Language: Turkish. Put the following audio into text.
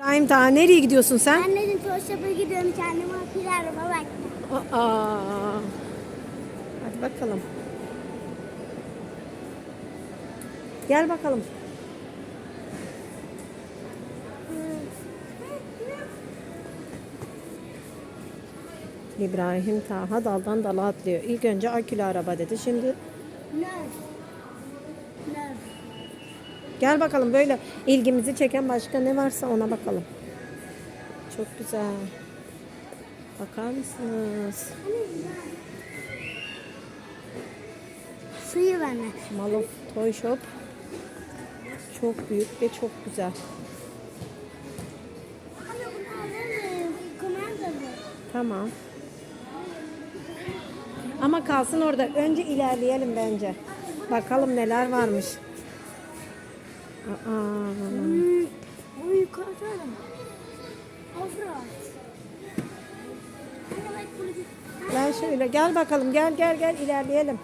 İbrahim daha nereye gidiyorsun sen? Anneciğim Toşap'a gidiyorum kendime akülü araba bak. Aa. Hadi bakalım. Gel bakalım. İbrahim Taha daldan dala atlıyor. İlk önce akülü araba dedi. Şimdi Nerf. Nerf. Gel bakalım böyle ilgimizi çeken başka ne varsa ona bakalım. Çok güzel. Bakar mısınız? Suyu bana. Malof Toy Shop çok büyük ve çok güzel. Tamam. Ama kalsın orada. Önce ilerleyelim bence. Bakalım neler varmış. Aa, şöyle gel bakalım gel gel gel ilerleyelim.